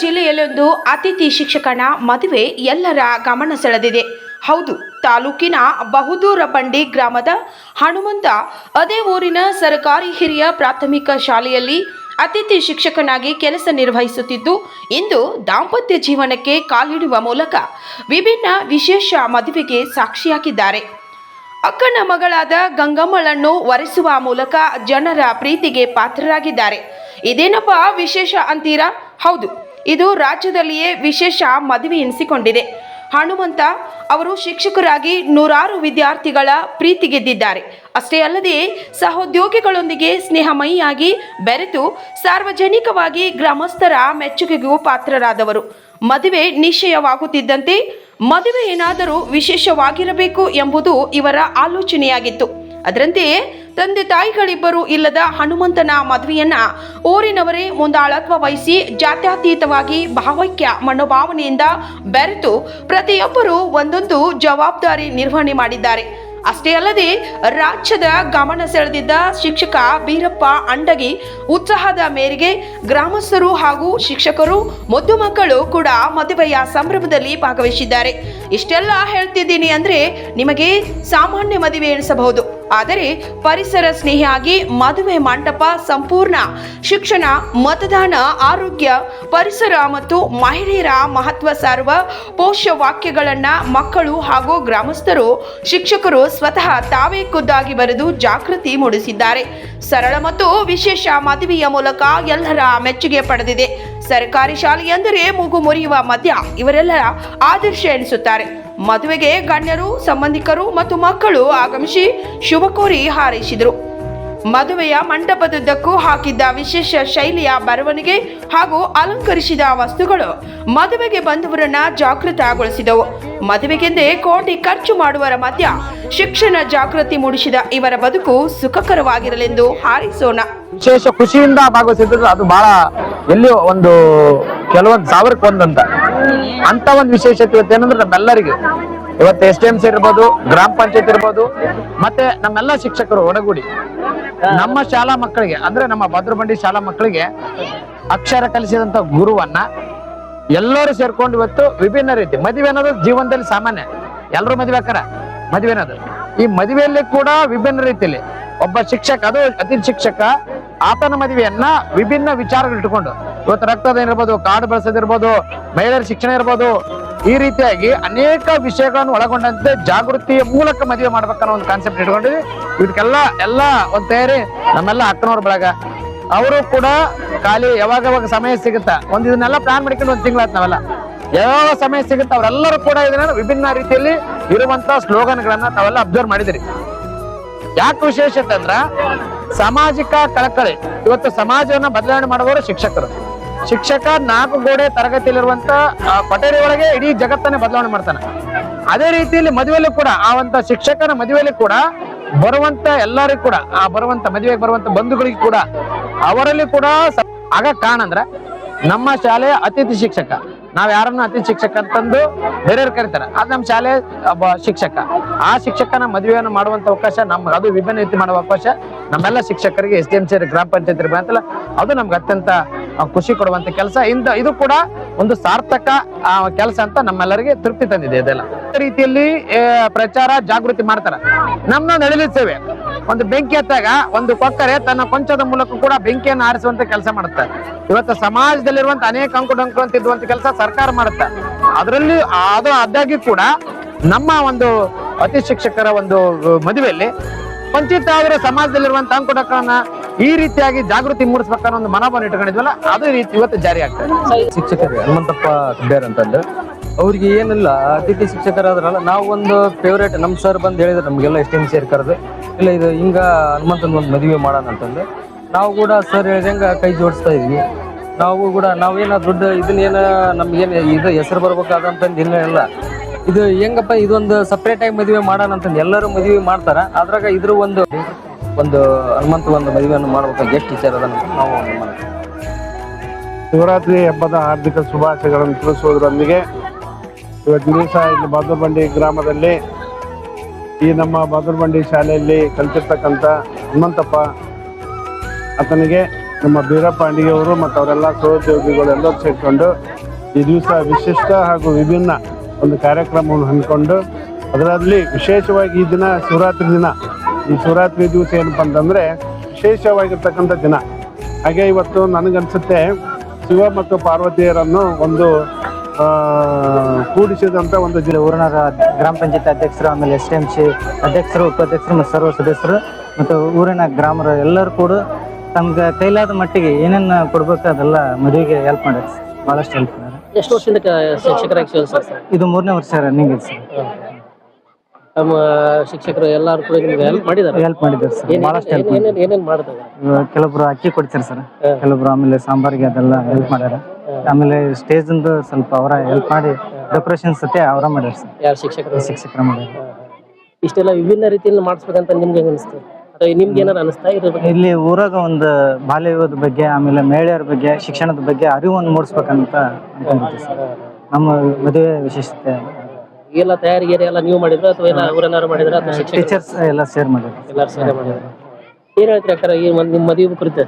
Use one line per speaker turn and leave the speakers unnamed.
ಜಿಲ್ಲೆಯಲ್ಲೊಂದು ಅತಿಥಿ ಶಿಕ್ಷಕನ ಮದುವೆ ಎಲ್ಲರ ಗಮನ ಸೆಳೆದಿದೆ. ಹೌದು, ತಾಲೂಕಿನ ಬಹುದೂರ ಬಂಡಿ ಗ್ರಾಮದ ಹನುಮಂತ, ಅದೇ ಊರಿನ ಸರ್ಕಾರಿ ಹಿರಿಯ ಪ್ರಾಥಮಿಕ ಶಾಲೆಯಲ್ಲಿ ಅತಿಥಿ ಶಿಕ್ಷಕನಾಗಿ ಕೆಲಸ ನಿರ್ವಹಿಸುತ್ತಿದ್ದು, ಇಂದು ದಾಂಪತ್ಯ ಜೀವನಕ್ಕೆ ಕಾಲಿಡುವ ಮೂಲಕ ವಿಭಿನ್ನ ವಿಶೇಷ ಮದುವೆಗೆ ಸಾಕ್ಷಿಯಾಗಿದ್ದಾರೆ. ಅಕ್ಕನ ಮಗಳಾದ ಗಂಗಮ್ಮಳನ್ನು ಒರೆಸುವ ಮೂಲಕ ಜನರ ಪ್ರೀತಿಗೆ ಪಾತ್ರರಾಗಿದ್ದಾರೆ. ಇದೇನಪ್ಪ ವಿಶೇಷ ಅಂತೀರಾ? ಹೌದು ಇದು ರಾಜ್ಯದಲ್ಲಿಯೇ ವಿಶೇಷ ಮದುವೆ ಎನಿಸಿಕೊಂಡಿದೆ. ಹನುಮಂತ ಅವರು ಶಿಕ್ಷಕರಾಗಿ ನೂರಾರು ವಿದ್ಯಾರ್ಥಿಗಳ ಪ್ರೀತಿ ಗೆದ್ದಿದ್ದಾರೆ. ಅಷ್ಟೇ ಅಲ್ಲದೆ ಸಹೋದ್ಯೋಗಿಗಳೊಂದಿಗೆ ಸ್ನೇಹಮಯಿಯಾಗಿ ಬೆರೆತು ಸಾರ್ವಜನಿಕವಾಗಿ ಗ್ರಾಮಸ್ಥರ ಮೆಚ್ಚುಗೆಗೂ ಪಾತ್ರರಾದವರು. ಮದುವೆ ನಿಶ್ಚಯವಾಗುತ್ತಿದ್ದಂತೆ ಮದುವೆ ಏನಾದರೂ ವಿಶೇಷವಾಗಿರಬೇಕು ಎಂಬುದು ಇವರ ಆಲೋಚನೆಯಾಗಿತ್ತು. ಅದರಂತೆಯೇ ತಂದೆ ತಾಯಿಗಳಿಬ್ಬರು ಇಲ್ಲದ ಹನುಮಂತನ ಮದುವೆಯನ್ನ ಊರಿನವರೇ ಮುಂದಾಳತ್ವ ವಹಿಸಿ ಜಾತ್ಯತೀತವಾಗಿ ಭಾವೈಕ್ಯ ಮನೋಭಾವನೆಯಿಂದ ಬೆರೆತು ಪ್ರತಿಯೊಬ್ಬರು ಒಂದೊಂದು ಜವಾಬ್ದಾರಿ ನಿರ್ವಹಣೆ ಮಾಡಿದ್ದಾರೆ. ಅಷ್ಟೇ ಅಲ್ಲದೆ ರಾಜ್ಯದ ಗಮನ ಸೆಳೆದಿದ್ದ ಶಿಕ್ಷಕ ಬೀರಪ್ಪ ಅಂಡಗಿ ಉತ್ಸಾಹದ ಮೇರೆಗೆ ಗ್ರಾಮಸ್ಥರು ಹಾಗೂ ಶಿಕ್ಷಕರು ಮುದ್ದು ಮಕ್ಕಳು ಕೂಡ ಮದುವೆಯ ಸಂಭ್ರಮದಲ್ಲಿ ಭಾಗವಹಿಸಿದ್ದಾರೆ. ಇಷ್ಟೆಲ್ಲ ಹೇಳ್ತಿದ್ದೀನಿ ಅಂದ್ರೆ ನಿಮಗೆ ಸಾಮಾನ್ಯ ಮದುವೆ ಎನಿಸಬಹುದು ಆದರೆ ಪರಿಸರ ಸ್ನೇಹಿಯಾಗಿ ಮದುವೆ ಮಂಟಪ ಸಂಪೂರ್ಣ. ಶಿಕ್ಷಣ, ಮತದಾನ, ಆರೋಗ್ಯ, ಪರಿಸರ ಮತ್ತು ಮಹಿಳೆಯರ ಮಹತ್ವ ಸಾರುವ ಪೋಷ್ಯ ವಾಕ್ಯಗಳನ್ನ ಮಕ್ಕಳು ಹಾಗೂ ಗ್ರಾಮಸ್ಥರು, ಶಿಕ್ಷಕರು ಸ್ವತಃ ತಾವೇ ಖುದ್ದಾಗಿ ಬರೆದು ಜಾಗೃತಿ ಮೂಡಿಸಿದ್ದಾರೆ. ಸರಳ ಮತ್ತು ವಿಶೇಷ ಮದುವೆಯ ಮೂಲಕ ಎಲ್ಲರ ಮೆಚ್ಚುಗೆ ಪಡೆದಿದೆ. ಸರ್ಕಾರಿ ಶಾಲೆ ಎಂದರೆ ಮೂಗು ಮುರಿಯುವ ಮಧ್ಯ ಇವರೆಲ್ಲ ಆದರ್ಶ ಎನಿಸುತ್ತಾರೆ. ಮದುವೆಗೆ ಗಣ್ಯರು, ಸಂಬಂಧಿಕರು ಮತ್ತು ಮಕ್ಕಳು ಆಗಮಿಸಿ ಶುಭ ಕೋರಿ ಹಾರೈಸಿದರು. ಮದುವೆಯ ಮಂಟಪದುದ್ದಕ್ಕೂ ಹಾಕಿದ್ದ ವಿಶೇಷ ಶೈಲಿಯ ಬರವಣಿಗೆ ಹಾಗೂ ಅಲಂಕರಿಸಿದ ವಸ್ತುಗಳು ಮದುವೆಗೆ ಬಂದವರನ್ನ ಜಾಗೃತಗೊಳಿಸಿದವು. ಮದುವೆಗೆಂದೇ ಕೋಟಿ ಖರ್ಚು ಮಾಡುವರ ಮಧ್ಯ ಶಿಕ್ಷಣ ಜಾಗೃತಿ ಮೂಡಿಸಿದ ಇವರ ಬದುಕು ಸುಖಕರವಾಗಿರಲೆಂದು ಹಾರೈಸೋಣ.
ವಿಶೇಷ ಖುಷಿಯಿಂದ ಭಾಗವಹಿಸಿದ್ರು. ಅದು ಬಹಳ ಎಲ್ಲಿ ಒಂದು ಕೆಲವೊಂದು ಸಾವಿರಕ್ಕೆ ಒಂದಂತ. ಅಂತ ಒಂದು ವಿಶೇಷತೆ ಇವತ್ತು ಏನಂದ್ರೆ ನಮ್ಮೆಲ್ಲರಿಗೆ. ಇವತ್ತು ಎಸ್ ಡಿ ಎಂ ಸಿ ಇರ್ಬೋದು, ಗ್ರಾಮ ಪಂಚಾಯತ್ ಇರ್ಬೋದು, ಮತ್ತೆ ನಮ್ಮೆಲ್ಲ ಶಿಕ್ಷಕರು ಒಡಗೂಡಿ. ನಮ್ಮ ಶಾಲಾ ಮಕ್ಕಳಿಗೆ, ಅಂದ್ರೆ ನಮ್ಮ ಭದ್ರಬಂಡಿ ಶಾಲಾ ಮಕ್ಕಳಿಗೆ ಅಕ್ಷರ ಕಲಿಸಿದಂತ ಗುರುವನ್ನ ಎಲ್ಲರೂ ಸೇರ್ಕೊಂಡು ಇವತ್ತು ವಿಭಿನ್ನ ರೀತಿ, ಮದುವೆ ಅನ್ನೋದು ಜೀವನದಲ್ಲಿ ಸಾಮಾನ್ಯ. ಎಲ್ಲರೂ ಮದುವೆ ಹಾಕಾರ ಮದುವೆ ಅನ್ನೋದು. ಈ ಮದುವೆಯಲ್ಲಿ ಕೂಡ ವಿಭಿನ್ನ ರೀತಿಯಲ್ಲಿ ಒಬ್ಬ ಶಿಕ್ಷಕ, ಅದು ಅತಿ ಶಿಕ್ಷಕ, ಆತನ ಮದುವೆಯನ್ನ ವಿಭಿನ್ನ ವಿಚಾರಗಳು ಇಟ್ಕೊಂಡು ಇವತ್ತು ರಕ್ತದ ಇರ್ಬೋದು ಕಾಡು ಬಳಸೋದಿರ್ಬೋದು, ಮಹಿಳೆಯರ ಶಿಕ್ಷಣ ಇರ್ಬೋದು ಈ ರೀತಿಯಾಗಿ ಅನೇಕ ವಿಷಯಗಳನ್ನು ಒಳಗೊಂಡಂತೆ ಜಾಗೃತಿಯ ಮೂಲಕ ಮದುವೆ ಮಾಡ್ಬೇಕನ್ನೋ ಒಂದು ಕಾನ್ಸೆಪ್ಟ್ ಇಟ್ಕೊಂಡಿದ್ವಿ. ಇದಕ್ಕೆಲ್ಲ ಎಲ್ಲ ಒಂದು ತಯಾರಿ ನಮ್ಮೆಲ್ಲ ಅಕ್ಕನವ್ರ ಬಳಗ. ಅವರು ಕೂಡ ಖಾಲಿ ಯಾವಾಗ ಯಾವಾಗ ಸಮಯ ಸಿಗುತ್ತಾ? ಒಂದು ಇದನ್ನೆಲ್ಲ ಪ್ಲಾನ್ ಮಾಡ್ಕೊಂಡು ಒಂದು ತಿಂಗಳಾಯ್ತು ನಾವೆಲ್ಲ. ಯಾವ ಸಮಯ ಸಿಗುತ್ತೆ? ಅವರೆಲ್ಲರೂ ಕೂಡ ಇದನ್ನ ವಿಭಿನ್ನ ರೀತಿಯಲ್ಲಿ ಇರುವಂತಹ ಸ್ಲೋಗನ್ಗಳನ್ನ ತಾವೆಲ್ಲ ಅಬ್ಸರ್ವ್ ಮಾಡಿದಿರಿ. ಯಾಕೆ ವಿಶೇಷತೆ ಅಂದ್ರ, ಸಾಮಾಜಿಕ ಕಳಕಳಿ. ಇವತ್ತು ಸಮಾಜವನ್ನ ಬದಲಾವಣೆ ಮಾಡುವವರು ಶಿಕ್ಷಕರು. ಶಿಕ್ಷಕ ನಾಲ್ಕು ಗೋಡೆ ತರಗತಿಯಲ್ಲಿರುವಂತ ಕೊಠಡಿ ಒಳಗೆ ಇಡೀ ಜಗತ್ತನ್ನೇ ಬದಲಾವಣೆ ಮಾಡ್ತಾನೆ. ಅದೇ ರೀತಿಯಲ್ಲಿ ಮದುವೆಯಲ್ಲಿ ಕೂಡ, ಆ ಒಂದು ಶಿಕ್ಷಕನ ಮದುವೆಯಲ್ಲಿ ಕೂಡ ಬರುವಂತ ಎಲ್ಲರಿಗೂ ಕೂಡ, ಆ ಬರುವಂತ ಮದುವೆಗೆ ಬರುವಂತ ಬಂಧುಗಳಿಗೆ ಕೂಡ, ಅವರಲ್ಲಿ ಕೂಡ ಆಗ ಕಾರಣ ಅಂದ್ರ ನಮ್ಮ ಶಾಲೆಯ ಅತಿಥಿ ಶಿಕ್ಷಕ. ನಾವ್ ಯಾರನ್ನ ಅತಿಥಿ ಶಿಕ್ಷಕ ಅಂತಂದು ಬೇರೆಯವ್ರು ಕರೀತಾರೆ. ಅದ್ ನಮ್ಮ ಶಾಲೆ ಶಿಕ್ಷಕ. ಆ ಶಿಕ್ಷಕನ ಮದುವೆಯನ್ನು ಮಾಡುವಂತ ಅವಕಾಶ ನಮ್ಗೆ, ಅದು ವಿಭಿನ್ನ ರೀತಿ ಮಾಡುವ ಅವಕಾಶ ನಮ್ಮೆಲ್ಲ ಶಿಕ್ಷಕರಿಗೆ, ಎಸ್ ಡಿ ಎಂ ಸಿ ಗ್ರಾಮ ಪಂಚಾಯತ್ ಅಂತಲ್ಲ ಅದು ನಮ್ಗೆ ಅತ್ಯಂತ ಖುಷಿ ಕೊಡುವಂತ ಕೆಲಸ. ಇಂದ ಇದು ಕೂಡ ಒಂದು ಸಾರ್ಥಕ ಕೆಲಸ ಅಂತ ನಮ್ಮೆಲ್ಲರಿಗೆ ತೃಪ್ತಿ ತಂದಿದೆ ಇದೆಲ್ಲ. ರೀತಿಯಲ್ಲಿ ಪ್ರಚಾರ ಜಾಗೃತಿ ಮಾಡ್ತಾರೆ. ನಮ್ಮನ್ನ ಸೇವೆ ಒಂದು ಬೆಂಕಿ ಎತ್ತಾಗ ಒಂದು ಕೊಕ್ಕರೆ ತನ್ನ ಕೊಂಚದ ಮೂಲಕ ಕೂಡ ಬೆಂಕಿಯನ್ನು ಆರಿಸುವಂತ ಕೆಲಸ ಮಾಡುತ್ತೆ. ಇವತ್ತು ಸಮಾಜದಲ್ಲಿರುವಂತ ಅನೇಕ ಅಂಕು ಅಂತ ಇದ್ದುವಂತ ಕೆಲಸ ಸರ್ಕಾರ ಮಾಡುತ್ತೆ. ಅದರಲ್ಲಿ ಅದು ಅದಾಗಿ ಕೂಡ ನಮ್ಮ ಒಂದು ಅತಿ ಶಿಕ್ಷಕರ ಒಂದು ಮದುವೆಯಲ್ಲಿ, ವಂಚಿತ ಆದ್ರೆ ಸಮಾಜದಲ್ಲಿರುವಂತ ಅಂಕುಡೊಕ್ಕನ್ನ ಈ ರೀತಿಯಾಗಿ ಜಾಗೃತಿ ಮೂಡಿಸ್ಬೇಕನ್ನೋ ಒಂದು ಮನೋಭಾವನೆ ಇಟ್ಕೊಂಡಿದ್ವಲ್ಲ ಅದೇ ರೀತಿ ಇವತ್ತು ಜಾರಿ ಆಗ್ತದೆ
ಶಿಕ್ಷಕರು ಹನುಮಂತಪ್ಪ ಕಬ್ಬೇರ್ ಅಂತಂದ್ರೆ ಅವ್ರಿಗೆ ಏನಿಲ್ಲ ಅತಿಥಿ ಶಿಕ್ಷಕರಾದ್ರಲ್ಲ ನಾವು ಒಂದು ಫೇವ್ರೇಟ್ ನಮ್ಮ ಸರ್ ಬಂದು ಹೇಳಿದ್ರೆ ನಮಗೆಲ್ಲ ಎಷ್ಟೇನು ಸೇರ್ಕರದು ಸೇರಿ ಕರೆದು. ಇಲ್ಲ ಇದು ಹಿಂಗ ಹನುಮಂತನ ಒಂದು ಮದುವೆ ಮಾಡೋಣ ಅಂತಂದು. ನಾವು ಕೂಡ ಸರ್ ಹೇಳ್ದಂಗೆ ಕೈ ಜೋಡಿಸ್ತಾ ಇದ್ವಿ. ನಾವು ಕೂಡ ನಾವೇನ ದುಡ್ಡು ಇದನ್ನೇನು ನಮ್ಗೇನು ಇದು ಹೆಸರು ಬರ್ಬೇಕಾದಂತಂದು ಇಲ್ಲ ಇಲ್ಲ. ಇದು ಹೆಂಗಪ್ಪ ಇದೊಂದು ಸಪ್ರೇಟ್ ಆಗಿ ಮದುವೆ ಮಾಡೋಣ ಅಂತಂದು ಎಲ್ಲರೂ ಮದುವೆ ಮಾಡ್ತಾರೆ. ಅದ್ರಾಗ ಇದ್ರ ಒಂದು ಒಂದು ಹನುಮಂತ ಒಂದು ಮದುವೆಯನ್ನು ಮಾಡ್ಬೇಕು ಎಷ್ಟು ವಿಚಾರ ಅದ ನಾವು ಒಂದು ಮಾಡ್ತೀವಿ.
ಶಿವರಾತ್ರಿ ಹಬ್ಬದ ಹಾರ್ದಿಕ ಶುಭಾಶಯಗಳನ್ನು ತಿಳಿಸುವುದರೊಂದಿಗೆ ಇವತ್ತು ದಿವಸ ಇಲ್ಲಿ ಬಂಡಿ ಗ್ರಾಮದಲ್ಲಿ ಈ ನಮ್ಮ ಬಂಡಿ ಶಾಲೆಯಲ್ಲಿ ಕಲಿತಿರ್ತಕ್ಕಂಥ ಹನುಮಂತಪ್ಪ, ಆತನಿಗೆ ನಮ್ಮ ಬೀರಪ್ಪ ಅಡಿಗೆಯವರು ಮತ್ತು ಅವರೆಲ್ಲ ಸಹೋದ್ಯೋಗಿಗಳು ಎಲ್ಲರೂ ಸೇರಿಕೊಂಡು ಈ ದಿವಸ ವಿಶಿಷ್ಟ ಹಾಗೂ ವಿಭಿನ್ನ ಒಂದು ಕಾರ್ಯಕ್ರಮವನ್ನು ಹಮ್ಮಿಕೊಂಡು ಅದರಲ್ಲಿ ವಿಶೇಷವಾಗಿ ಈ ದಿನ ಶಿವರಾತ್ರಿ ದಿನ ಈ ಶಿವರಾತ್ರಿ ದಿವಸ ಏನಪ್ಪ ಅಂತಂದರೆ ವಿಶೇಷವಾಗಿರ್ತಕ್ಕಂಥ ದಿನ. ಹಾಗೆ ಇವತ್ತು ನನಗನ್ಸುತ್ತೆ ಶಿವ ಮತ್ತು ಪಾರ್ವತಿಯರನ್ನು ಒಂದು ಆ, ಕೂಡಿಸಿದಂಥ ಒಂದು ಜಿಲ್ಲೆ
ಊರಿನ ಗ್ರಾಮ ಪಂಚಾಯತ್ ಅಧ್ಯಕ್ಷರು ಆಮೇಲೆ ಎಸ್ ಎಂ ಸಿ ಅಧ್ಯಕ್ಷರು ಉಪಾಧ್ಯಕ್ಷರು ಮತ್ತು ಸರ್ವ ಸದಸ್ಯರು ಮತ್ತು ಊರಿನ ಗ್ರಾಮರ ಎಲ್ಲರೂ ಕೂಡ ತಮ್ಗೆ ಕೈಲಾದ ಮಟ್ಟಿಗೆ ಏನೇನು ಕೊಡಬೇಕು ಅದೆಲ್ಲ ಮದುವೆಗೆ ಹೆಲ್ಪ್ ಮಾಡಿದ್ರು. ಭಾಳಷ್ಟು ಹೆಲ್ಪ್ ಮಾಡಿದ್ರು.
ಎಷ್ಟು ವರ್ಷದಿಂದ ಶಿಕ್ಷಕರಾಗಿ ಸರ್
ಇದು ಮೂರನೇ ವರ್ಷ ರನ್ನಿಂಗ್ ಇದೆ ಸರ್.
ನಮ್ಮ ಶಿಕ್ಷಕರು ಎಲ್ಲಾರು ಕೂಡ ನಿಮ್ಗೆ ಹೆಲ್ಪ್ ಮಾಡಿದ್ದಾರೆ
ಹೆಲ್ಪ್ ಮಾಡಿದ್ದಾರೆ ಸರ್ ಬಹಳಷ್ಟು ಹೆಲ್ಪ್
ಏನೇನು ಏನೇನು ಮಾಡ್ತಾರೆ
ಕೆಲವೊಬ್ರು ಅಕ್ಕಿ ಕೊಡ್ತಾರೆ ಸರ್ ಕೆಲವೊಬ್ರು ಆಮೇಲೆ ಸಾಂಬಾರಿಗೆ ಅದೆಲ್ಲ ಹೆಲ್ಪ್ ಮಾಡ್ಯಾರ. ಆಮೇಲೆ ಸ್ಟೇಜ್ ಇಂದ ಸ್ವಲ್ಪ ಅವರ ಹೆಲ್ಪ್ ಮಾಡಿ ಡೆಕೋರೇಷನ್ ಸತೆ ಅವರ ಮಾಡ್ಯಾರ ಸರ್
ಯಾರು ಶಿಕ್ಷಕರು?
ಶಿಕ್ಷಕರ ಮಾಡ್ಯಾರ.
ಇಷ್ಟೆಲ್ಲ ವಿಭಿನ್ನ ರೀತಿಯಲ್ಲಿ ಮಾಡಿಸ್ಬೇಕಂತ ನಿಮ್ಗೆ ಹೆಂಗ ಅನಿಸ್ತು? ಅಥವಾ ನಿಮ್ಗೆ ಏನಾರು ಅನಿಸ್ತಾ ಇದ್ರ ಬಗ್ಗೆ?
ಇಲ್ಲಿ ಊರಾಗ ಒಂದು ಬಾಲ್ಯ ವಿವಾಹದ ಬಗ್ಗೆ ಆಮೇಲೆ ಮಹಿಳೆಯರ ಬಗ್ಗೆ ಶಿಕ್ಷಣದ ಬಗ್ಗೆ ಅರಿವನ್ನು ಮೂಡಿಸ್ಬೇಕಂತ ಅನ್ಕೊಂಡಿದ್ದೆ ಸರ್ ನಮ್ಮ ಮದುವೆ ವಿಶೇಷತೆ.
ಎಲ್ಲ ತಯಾರಿ ಗೀರಿ ಎಲ್ಲ ನೀವು ಮಾಡಿದ್ರ ಅಥವಾ ಎಲ್ಲ ಊರೆಲ್ಲಾರು ಮಾಡಿದ್ರ ಅಥವಾ ಶಿಕ್ಷಕರು?
ಟೀಚರ್ಸ್ ಎಲ್ಲ ಸೇರ್ ಮಾಡಿದ್ರು.
ಎಲ್ಲಾರು ಸೇರಿ ಮಾಡಿದ್ರ? ಏನ್ ಹೇಳ್ತೀರಿ ಅಕ್ಕಾರ ಈ ಒಂದ್ ನಿಮ್ ಮದುವೆ ಕುರಿತು?